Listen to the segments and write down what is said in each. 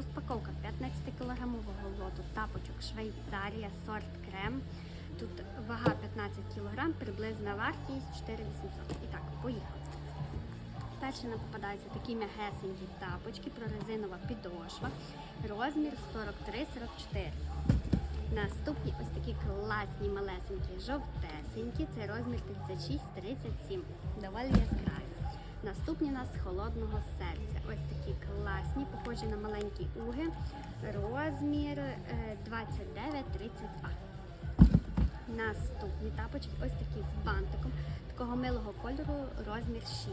Розпаковка 15 кілограмового лоту тапочок Швейцарія сорт крем. Тут вага 15 кг, приблизна вартість 4800. І так, поїхали. Перші нам попадаються такі м'ягесенькі тапочки, прорезинова підошва, розмір 43-44. Наступні ось такі класні малесенькі, жовтесенькі, це розмір 36-37. Доволі яскраві. Наступні у нас холодного серця. Ось такі класні, похожі на маленькі уги. Розмір е, 29-32. Наступні тапочки, ось такі з бантиком, такого милого кольору, розмір 6.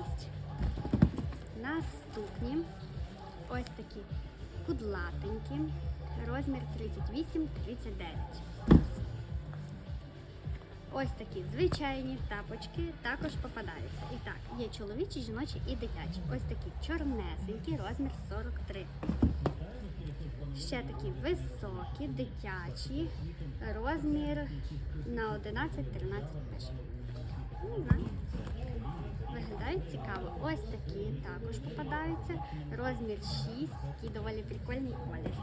Наступні ось такі кудлатенькі, розмір 38-39. Ось такі звичайні тапочки також попадаються. І так, є чоловічі, жіночі і дитячі. Ось такі чорнесенькі, розмір 43. Ще такі високі, дитячі, розмір на 11-13 пише. Виглядають цікаво. Ось такі також попадаються. Розмір 6, такий доволі прикольний колір.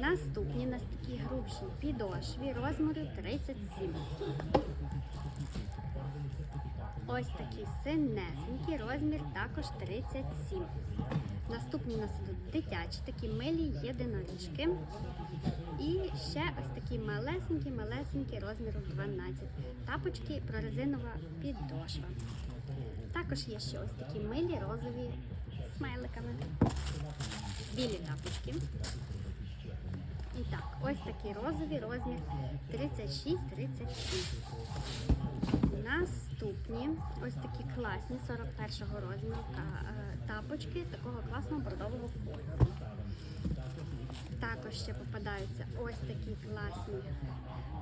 Наступні у нас такі грубші підошві розміру 37. Ось такі синесенькі, розмір також 37. Наступні у нас ідуть дитячі, такі милі єдиноріжки. І ще ось такі малесенькі, малесенькі розміру 12. Тапочки прорезинова підошва. Також є ще ось такі милі розові смайликами. Білі тапочки. Ось такі розові розмір 36-37. Наступні ось такі класні 41-го розміру е, тапочки такого класного бордового кольору. Також ще попадаються ось такі класні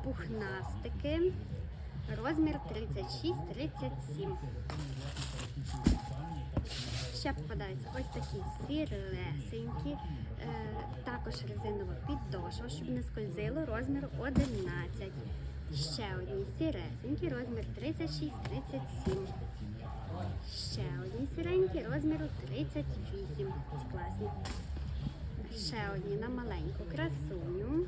пухнастики. Розмір 36-37. Ще попадаються ось такі сіресенькі, е, також резинова підошва, щоб не скользило розміру 11. Ще одні сіресенькі, розмір 36-37. Ще одні сіренькі, розміру 38. Ці класні. Ще одні на маленьку красуню.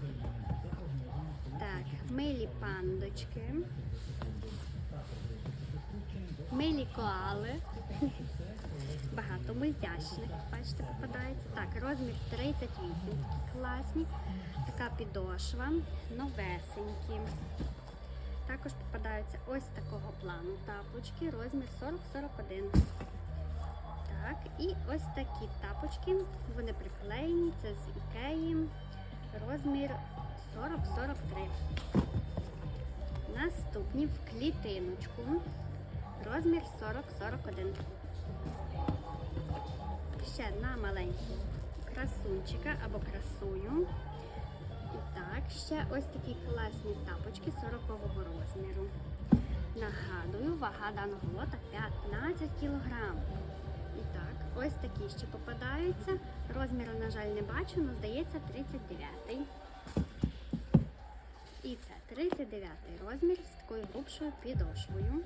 Так, милі пандочки. Милі коали. Багато мультяшних, бачите, попадається. Так, розмір 38, такі класні. Така підошва, новесенькі. Також попадаються ось такого плану тапочки, розмір 40-41. Так, і ось такі тапочки. Вони приклеєні, це з ікеї. Розмір 40-43. Наступні в клітиночку. Розмір 40-41. Ще на маленьку красунчика або красуню. І так, ще ось такі класні тапочки 40-го розміру. Нагадую, вага даного лота 15 кг. І так, ось такі ще попадаються. Розміру, на жаль, не бачу, але здається 39-й. І це 39-й розмір з такою грубшою підошвою.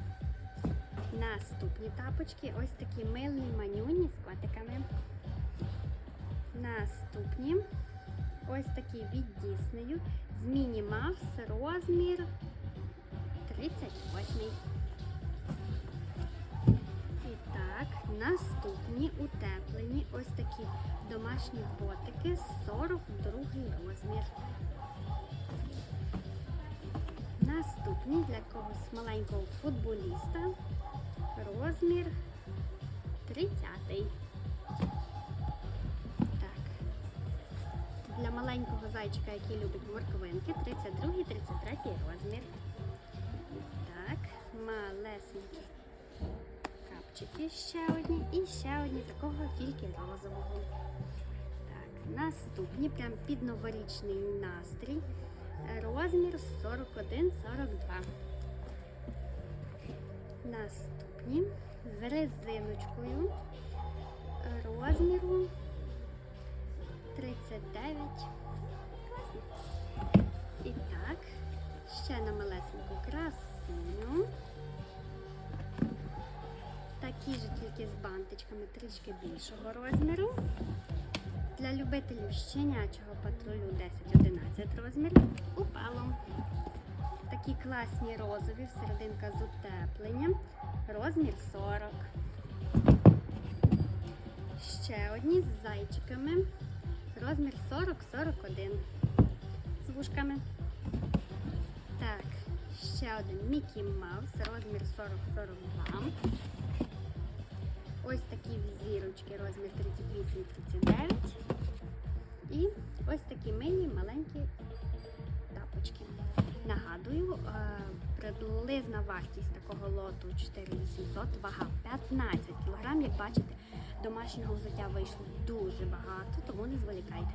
Наступні тапочки, ось такі милі манюні з котиками. Наступні ось такі від Діснею з Міні Мавс розмір 38. І так, наступні утеплені ось такі домашні ботики 42 розмір. Наступні для когось маленького футболіста розмір 30. Так. Для маленького зайчика, який любить морквинки, 32-33 розмір. Так, малесенькі капчики ще одні і ще одні такого тільки розового. Так, наступні прям під новорічний настрій. Розмір 41-42. Наступні з резиночкою розміру 39. І так, ще на малесеньку красуню. Такі ж тільки з бантичками трішки більшого розміру. Для любителів щенячого патрулю 10-11 розмір упало. Такі класні розові, серединка з утепленням. Розмір 40. Ще одні з зайчиками. Розмір 40-41. З вушками. Так, ще один Мікі Маус, розмір 40-42. Ось такі зірочки, розмір 38-39. І ось такі милі маленькі тапочки. Нагадую, е, приблизна вартість такого лоту 4800, вага 15 кг. Як бачите, домашнього взуття вийшло дуже багато, тому не зволікайте.